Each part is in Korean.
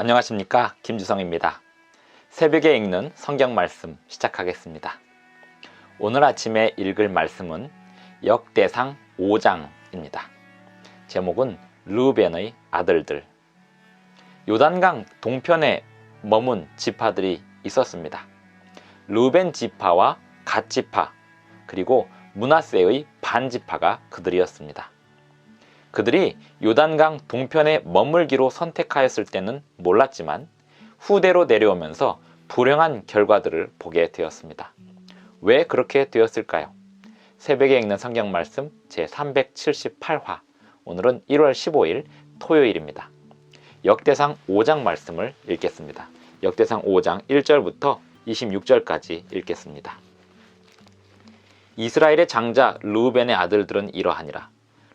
안녕하십니까 김주성입니다. 새벽에 읽는 성경 말씀 시작하겠습니다. 오늘 아침에 읽을 말씀은 역대상 5장입니다. 제목은 루벤의 아들들. 요단강 동편에 머문 지파들이 있었습니다. 루벤 지파와 갓 지파 그리고 문하세의 반 지파가 그들이었습니다. 그들이 요단강 동편에 머물기로 선택하였을 때는 몰랐지만 후대로 내려오면서 불행한 결과들을 보게 되었습니다. 왜 그렇게 되었을까요? 새벽에 읽는 성경 말씀 제 378화 오늘은 1월 15일 토요일입니다. 역대상 5장 말씀을 읽겠습니다. 역대상 5장 1절부터 26절까지 읽겠습니다. 이스라엘의 장자 루벤의 아들들은 이러하니라.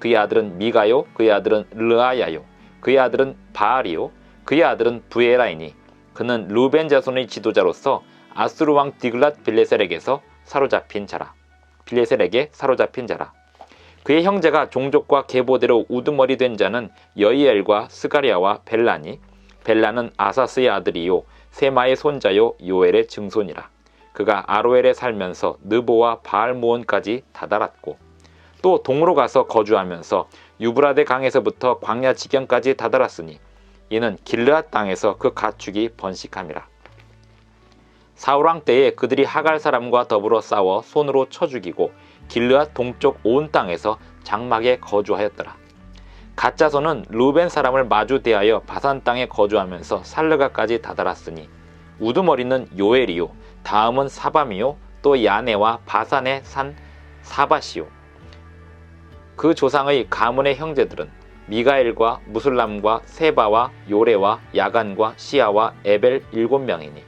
그의 아들은 미가요 그의 아들은 르아야요 그의 아들은 바알이요 그의 아들은 부에라이니. 그는 루벤 자손의 지도자로서 아수르 왕 디글랏 빌레셀에게서 사로잡힌 자라. 빌레셀에게 사로잡힌 자라. 그의 형제가 종족과 계보대로 우두머리 된 자는 여이엘과 스가리아와 벨라니. 벨라는 아사스의 아들이요 세마의 손자요 요엘의 증손이라. 그가 아로엘에 살면서 느보와 바알모온까지 다다랐고 또 동으로 가서 거주하면서 유브라데 강에서부터 광야 지경까지 다다랐으니 이는 길르앗 땅에서 그 가축이 번식함이라. 사울왕 때에 그들이 하갈 사람과 더불어 싸워 손으로 쳐 죽이고 길르앗 동쪽 온 땅에서 장막에 거주하였더라. 가짜손은 루벤 사람을 마주 대하여 바산 땅에 거주하면서 살르가까지 다다랐으니 우두머리는 요엘이요 다음은 사밤이요 또 야네와 바산의 산 사바시요 그 조상의 가문의 형제들은 미가엘과 무술람과 세바와 요레와 야간과 시아와 에벨 일곱 명이니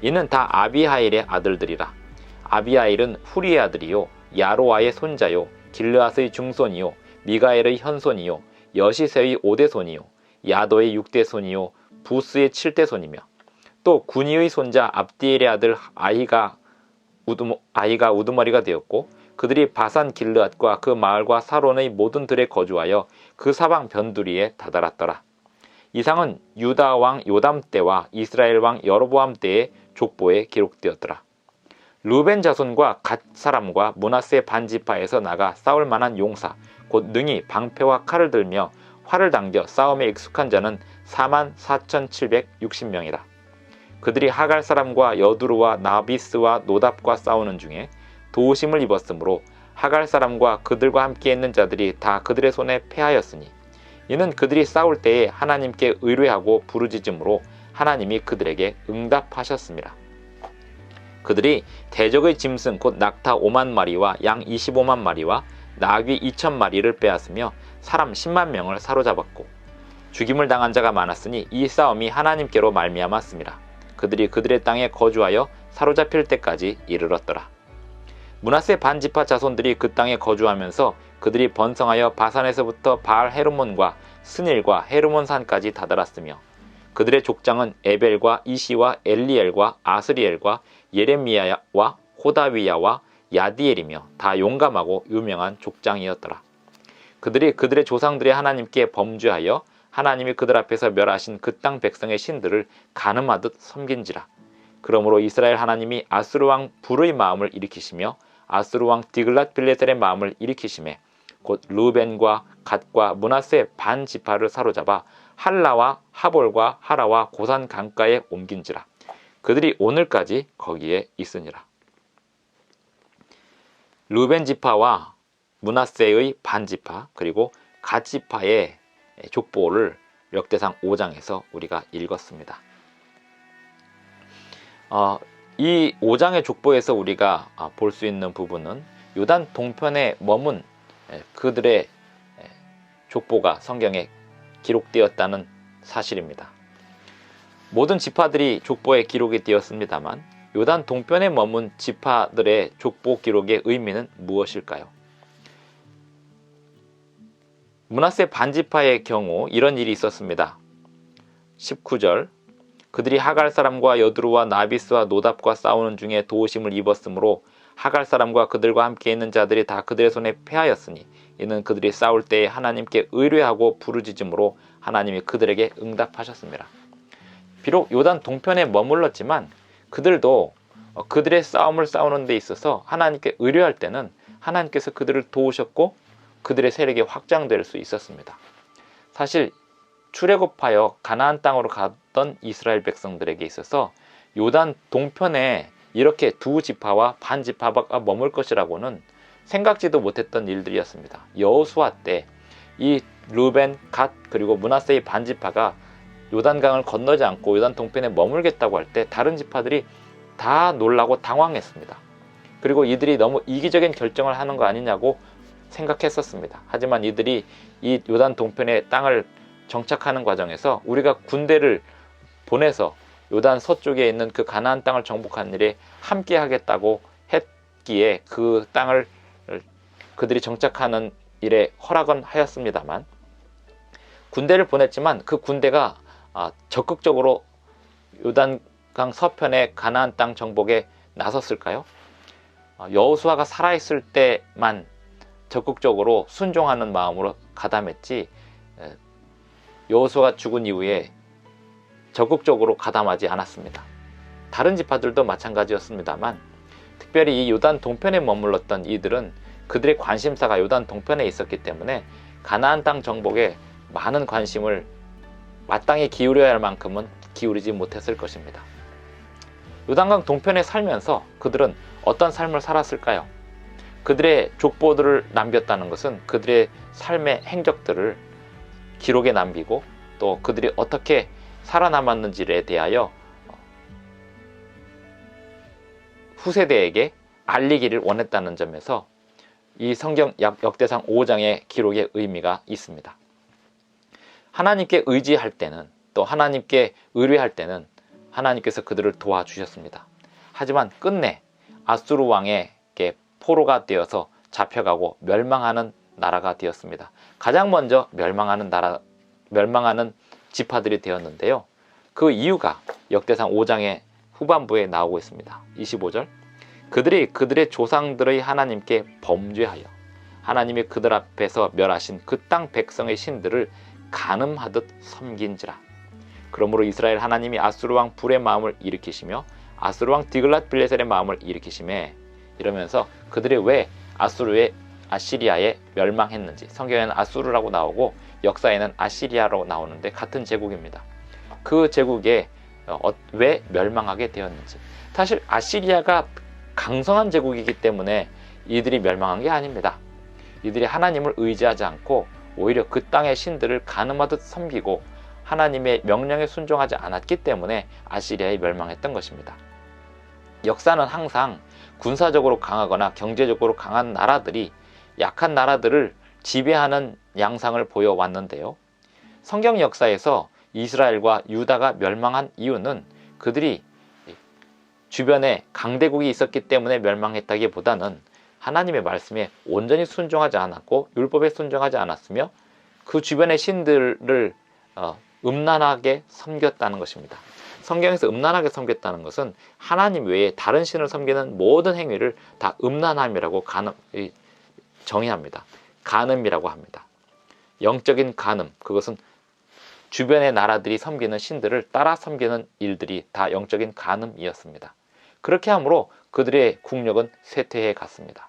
이는 다 아비하일의 아들들이라. 아비하일은 후리의 아들이요 야로아의 손자요 길르앗의 중손이요 미가엘의 현손이요 여시세의 오대손이요 야도의 육대손이요 부스의 칠대손이며 또 군이의 손자 압디엘의 아들 아이가 우두, 아이가 우두머리가 되었고 그들이 바산 길르앗과 그 마을과 사론의 모든 들에 거주하여 그 사방 변두리에 다다랐더라. 이상은 유다 왕 요담 때와 이스라엘 왕 여로보암 때의 족보에 기록되었더라. 루벤 자손과 갓 사람과 문하세 반지파에서 나가 싸울 만한 용사 곧 능히 방패와 칼을 들며 활을 당겨 싸움에 익숙한 자는 4만 4,760명이라. 그들이 하갈 사람과 여두루와 나비스와 노답과 싸우는 중에 도우심을 입었으므로 하갈 사람과 그들과 함께 있는 자들이 다 그들의 손에 패하였으니 이는 그들이 싸울 때에 하나님께 의뢰하고 부르짖음으로 하나님이 그들에게 응답하셨습니다. 그들이 대적의 짐승 곧 낙타 5만 마리와 양 25만 마리와 나귀 2천 마리를 빼앗으며 사람 10만 명을 사로잡았고 죽임을 당한 자가 많았으니 이 싸움이 하나님께로 말미암았습니다. 그들이 그들의 땅에 거주하여 사로잡힐 때까지 이르렀더라. 문하세 반지파 자손들이 그 땅에 거주하면서 그들이 번성하여 바산에서부터 바알 헤르몬과 스닐과 헤르몬 산까지 다다랐으며 그들의 족장은 에벨과 이시와 엘리엘과 아스리엘과 예레미야와 호다위야와 야디엘이며 다 용감하고 유명한 족장이었더라. 그들이 그들의 조상들의 하나님께 범죄하여 하나님이 그들 앞에서 멸하신 그 땅 백성의 신들을 가늠하듯 섬긴지라. 그러므로 이스라엘 하나님이 아스루 왕 불의 마음을 일으키시며 아스루 왕 디글랏 빌레셀의 마음을 일으키심에 곧 루벤과 갓과 문하세 반 지파를 사로잡아 할라와 하볼과 하라와 고산 강가에 옮긴지라. 그들이 오늘까지 거기에 있으니라. 루벤 지파와 문하세의 반 지파 그리고 갓 지파의 족보를 역대상 5장에서 우리가 읽었습니다. 어, 이 5장의 족보에서 우리가 아, 볼수 있는 부분은 요단 동편에 머문 그들의 족보가 성경에 기록되었다는 사실입니다. 모든 지파들이 족보에 기록이 되었습니다만 요단 동편에 머문 지파들의 족보 기록의 의미는 무엇일까요? 문하세 반지파의 경우 이런 일이 있었습니다. 19절 그들이 하갈 사람과 여드루와 나비스와 노답과 싸우는 중에 도우심을 입었으므로 하갈 사람과 그들과 함께 있는 자들이 다 그들의 손에 패하였으니 이는 그들이 싸울 때에 하나님께 의뢰하고 부르짖음으로 하나님이 그들에게 응답하셨습니다. 비록 요단 동편에 머물렀지만 그들도 어, 그들의 싸움을 싸우는 데 있어서 하나님께 의뢰할 때는 하나님께서 그들을 도우셨고 그들의 세력이 확장될 수 있었습니다. 사실 출애굽하여 가나안 땅으로 갔던 이스라엘 백성들에게 있어서 요단 동편에 이렇게 두 지파와 반 지파가 머물 것이라고는 생각지도 못했던 일들이었습니다. 여호수아 때 이 루벤, 갓 그리고 문하세의 반 지파가 요단강을 건너지 않고 요단 동편에 머물겠다고 할 때 다른 지파들이 다 놀라고 당황했습니다. 그리고 이들이 너무 이기적인 결정을 하는 거 아니냐고 생각했었습니다. 하지만 이들이 이 요단 동편의 땅을 정착하는 과정에서 우리가 군대를 보내서 요단 서쪽에 있는 그 가나안 땅을 정복하는 일에 함께 하겠다고 했기에 그 땅을 그들이 정착하는 일에 허락은 하였습니다만 군대를 보냈지만 그 군대가 아, 적극적으로 요단강 서편의 가나안 땅 정복에 나섰을까요? 아, 여호수아가 살아있을 때만 적극적으로 순종하는 마음으로 가담했지 여호수아가 죽은 이후에 적극적으로 가담하지 않았습니다. 다른 지파들도 마찬가지였습니다만 특별히 이 요단 동편에 머물렀던 이들은 그들의 관심사가 요단 동편에 있었기 때문에 가나안 땅 정복에 많은 관심을 마땅히 기울여야 할 만큼은 기울이지 못했을 것입니다. 요단강 동편에 살면서 그들은 어떤 삶을 살았을까요? 그들의 족보들을 남겼다는 것은 그들의 삶의 행적들을 기록에 남기고 또 그들이 어떻게 살아남았는지에 대하여 후세대에게 알리기를 원했다는 점에서 이 성경 역대상 5장의 기록의 의미가 있습니다. 하나님께 의지할 때는 또 하나님께 의뢰할 때는 하나님께서 그들을 도와주셨습니다. 하지만 끝내 아수르 왕에게 포로가 되어서 잡혀가고 멸망하는 나라가 되었습니다. 가장 먼저 멸망하는 나라, 멸망하는 지파들이 되었는데요. 그 이유가 역대상 5장의 후반부에 나오고 있습니다. 25절. 그들이 그들의 조상들의 하나님께 범죄하여 하나님이 그들 앞에서 멸하신 그 땅 백성의 신들을 간음하듯 섬긴지라. 그러므로 이스라엘 하나님이 아수르 왕 불의 마음을 일으키시며 아수르 왕 디글랏 빌레셀의 마음을 일으키심에 이러면서 그들이 왜 아수르의 아시리아에 멸망했는지 성경에는 아수르라고 나오고 역사에는 아시리아로 나오는데 같은 제국입니다. 그 제국에 어, 왜 멸망하게 되었는지 사실 아시리아가 강성한 제국이기 때문에 이들이 멸망한 게 아닙니다. 이들이 하나님을 의지하지 않고 오히려 그 땅의 신들을 가늠하듯 섬기고 하나님의 명령에 순종하지 않았기 때문에 아시리아에 멸망했던 것입니다. 역사는 항상 군사적으로 강하거나 경제적으로 강한 나라들이 약한 나라들을 지배하는 양상을 보여왔는데요. 성경 역사에서 이스라엘과 유다가 멸망한 이유는 그들이 주변에 강대국이 있었기 때문에 멸망했다기보다는 하나님의 말씀에 온전히 순종하지 않았고 율법에 순종하지 않았으며 그 주변의 신들을 어, 음란하게 섬겼다는 것입니다. 성경에서 음란하게 섬겼다는 것은 하나님 외에 다른 신을 섬기는 모든 행위를 다 음란함이라고 정의합니다. 간음이라고 합니다. 영적인 간음, 그것은 주변의 나라들이 섬기는 신들을 따라 섬기는 일들이 다 영적인 간음이었습니다. 그렇게 하므로 그들의 국력은 쇠퇴해 갔습니다.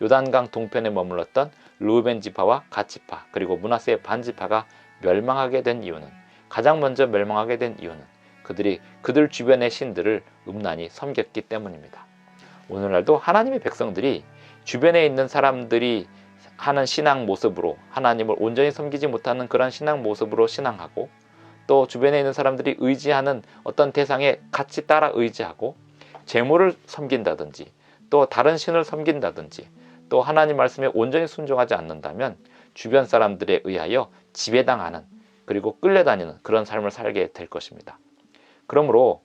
요단강 동편에 머물렀던 루벤 지파와 갓지파 그리고 문하세 반지파가 멸망하게 된 이유는 가장 먼저 멸망하게 된 이유는 그들이 그들 주변의 신들을 음란히 섬겼기 때문입니다. 오늘날도 하나님의 백성들이 주변에 있는 사람들이 하는 신앙 모습으로 하나님을 온전히 섬기지 못하는 그런 신앙 모습으로 신앙하고 또 주변에 있는 사람들이 의지하는 어떤 대상에 같이 따라 의지하고 재물을 섬긴다든지 또 다른 신을 섬긴다든지 또 하나님 말씀에 온전히 순종하지 않는다면 주변 사람들에 의하여 지배당하는 그리고 끌려다니는 그런 삶을 살게 될 것입니다. 그러므로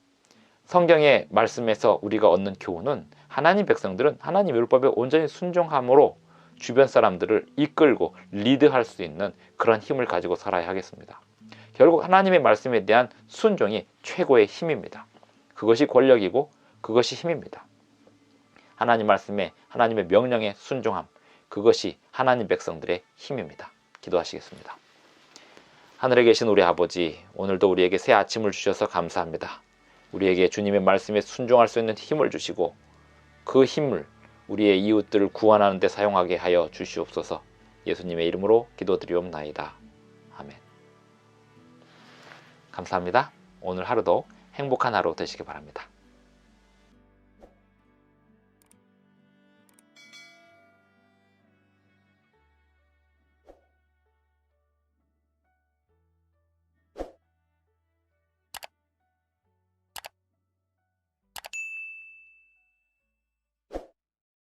성경의 말씀에서 우리가 얻는 교훈은 하나님 백성들은 하나님 율법에 온전히 순종함으로 주변 사람들을 이끌고 리드할 수 있는 그런 힘을 가지고 살아야 하겠습니다. 결국 하나님의 말씀에 대한 순종이 최고의 힘입니다. 그것이 권력이고 그것이 힘입니다. 하나님 말씀에 하나님의 명령에 순종함 그것이 하나님 백성들의 힘입니다. 기도하시겠습니다. 하늘에 계신 우리 아버지 오늘도 우리에게 새 아침을 주셔서 감사합니다. 우리에게 주님의 말씀에 순종할 수 있는 힘을 주시고 그 힘을 우리의 이웃들을 구원하는 데 사용하게 하여 주시옵소서. 예수님의 이름으로 기도드리옵나이다. 아멘. 감사합니다. 오늘 하루도 행복한 하루 되시기 바랍니다.